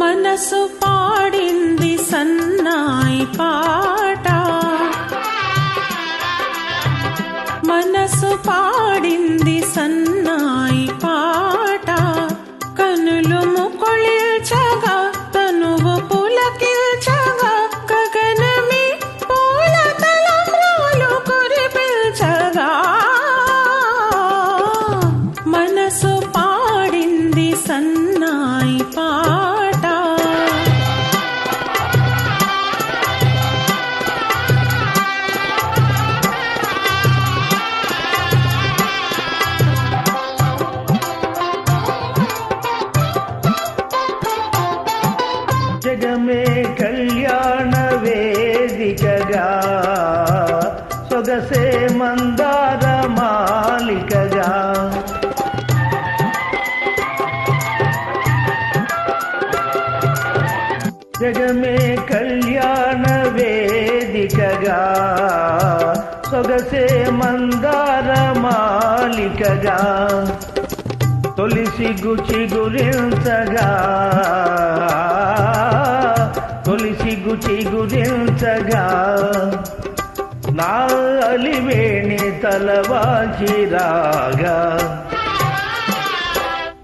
మనసు పాడింది సన్నాయి పాట మనసు పాడింది సన్నాయి పాట జగమే కళ్యాణ వేదికగా సొగసే మందార జగమే కళ్యాణ వేదికగా సొగసే మందార మాలికగా తొలిసి గుచి గురించగా తొలిసి గుచి గురించగా నా అలివేణి తలవాచి రాగా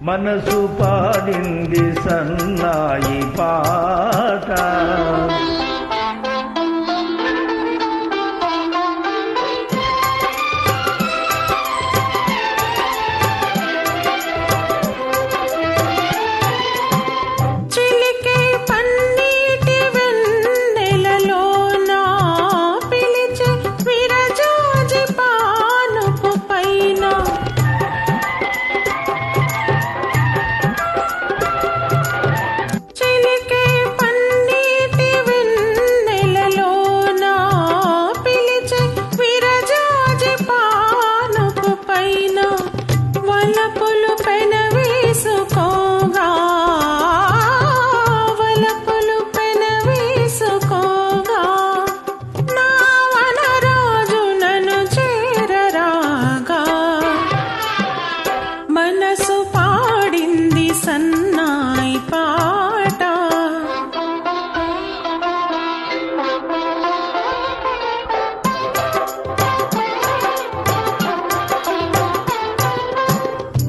మనసు పాడింది సన్నాయి పా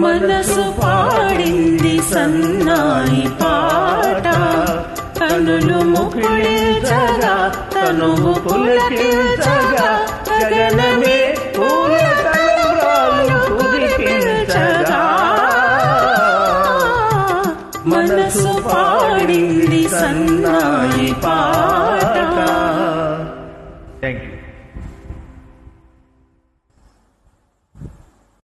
మనసు పాడింది సన్నాయి పాట. కనులు ముకుళించగా తనువు పులకించగా గగనమే పూల తలంబ్రాలు కురిపించగా మనసు పాడింది సన్నాయి